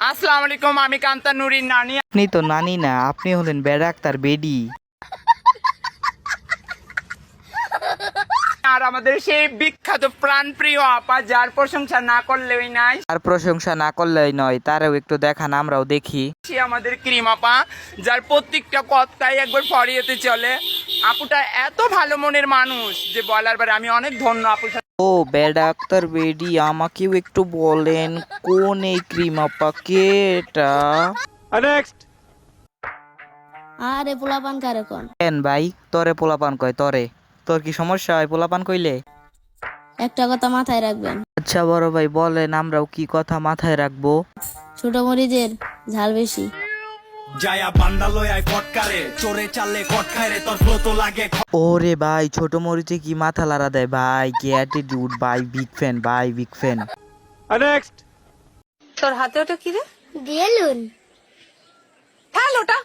আসসালামু আলাইকুম আমি কান্তা নুরির নানি। আপনি তো নানি না আপনি হলেন বেড়া ডাক্তার বেডি। আর আমাদের সেই বিখ্যাত প্রাণপ্রিয় আপা যার প্রশংসা না করলেই নাই। আর প্রশংসা না করলেই নয় তারও একটু দেখান আমরাও দেখি। সে আমাদের ক্রিম আপা যার প্রত্যেকটা কথাই একবার ফরিয়েতে চলে। আপুটা এত ভালো মনের মানুষ যে বলার পরে আমি অনেক ধন্য আপুর সাথে ও বেড়া ডাক্তার বেডি আমাকেও একটু বলেন কোন এই ক্রিম আপা কে এটা আরে পোলাপান কারে কোন? কেন ভাই? তরে পোলাপান কয় তরে। তোর কি সমস্যা হয় পোলাপান কইলে? একটা কথা মাথায় রাখবেন। আচ্ছা বড় ভাই বলেন আমরাও কি কথা মাথায় রাখব? ছোট মরিচের ঝাল বেশি। যায়া বান্দা ফটকারে। চোরে চাললে কট তোর ফ্লো তো লাগে ওরে ভাই ছোট মরিচে কি মাথা লাড়া দেয় ভাই? কি অ্যাটিটিউড ভাই বিগ ফ্যান ভাই বিগ ফ্যান তোর হাতে ওটা কি রে? বেলুন। ফেল ওটা।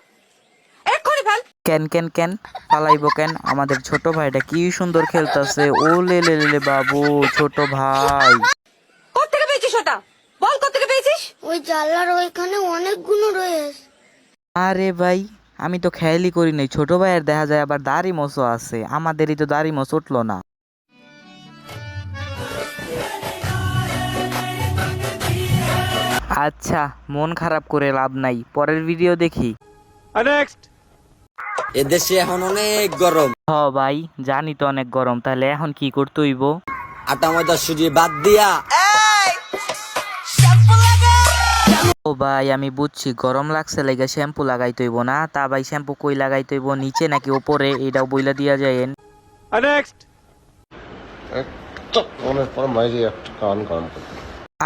এক্ষুনি ফেল। কেন কেন কেন? পালাইবো কেন? আমাদের ছোট ভাইটা কি সুন্দর খেলতেছে। ও লে লে লে লে বাবু ছোট ভাই। কোথেকে পেয়েছিস ওটা? বল কোথেকে পেয়েছিস? ওই জানলার ওইখানে অনেকগুলো রয়েছে। আরে ভাই আমি তো খেয়ালই করি নাই। ছোট ভাইয়ের দেখা যায় আবার দাড়ি মোছো আছে। আমাদেরই তো দাড়ি মোছ উঠল না। আচ্ছা মন খারাপ করে লাভ নাই। পরের ভিডিও দেখি। এদেশে এখন অনেক গরম। হ ভাই জানি তো অনেক গরম। তাহলে এখন কি করতে হইব? আটা ময়দা সুজি বাদ দিয়া ও ভাই আমি বুঝছি গরম লাগছে লেগে শ্যাম্পু লাগাইতে হইব না। তা ভাই শ্যাম্পু কই লাগাইতে হইব নিচে নাকি ওপরে? এটাও বইলা দিয়া যায় পর মাইরে একটা কান গরম করতে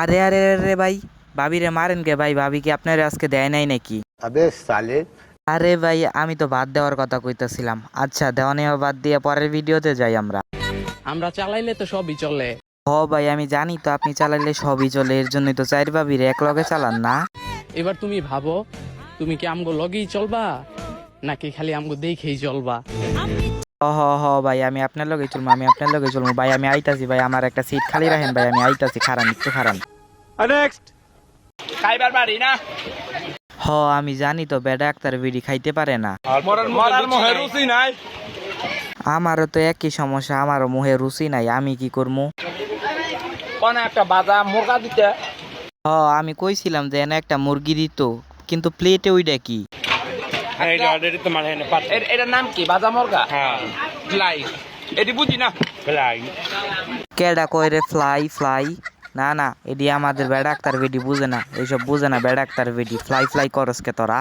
আরে আরে আরে ভাই ভাবিরে মারেন কে ভাই ভাবি কি আপনার আজকে দেয় নাই নাকি? আবে সালে। আরে ভাই আমি তো বাদ দেওয়ার কথা কইতাছিলাম। আচ্ছা দেওয়া নেওয়া বাদ দিয়ে পরের ভিডিওতে যাই আমরা। আমরা চালাইলে তো সবই চলে। হ ভাই আমি জানি তো আপনি চালাইলে সবই চলে এর জন্যই তো চার ভাবির এক লগে চালান না। এবার তুমি ভাবো তুমি কি আমগো লগেই চলবা? নাকি খালি আমগো দেখেই চলবা? হ হ ভাই আমি আপনার লগে চলবো আমি আপনার লগে চলবো ভাই আমি আইতাছি ভাই আমার একটা সিট খালি রাখেন ভাই আমি আইতাছি খারান একটু খারান। খাইবার পারি না? হ আমি জানি তো বেডা ডাক্তার বিড়ি খাইতে পারে না। নাই। আমারও তো একই সমস্যা আমারও মুহে রুচি নাই আমি কি করব কোন একটা বাজা মুরগা দিতে? হ আমি কইছিলাম যে এনে একটা মুরগি দিত কিন্তু প্লেটে ওইটা কি? এটার নাম কি? বাজা মুরগা? হ্যাঁ। ফ্লাই এটি বুঝি না? ফ্লাই কেডা কয় রে ফ্লাই ফ্লাই না না এডি আমাদের বেড়াক্তার ডাক্তার বেডি বুঝে না এইসব বুঝে না বেড়াক্তার ডাক্তার বেডি ফ্লাই ফ্লাই করস কে তোরা?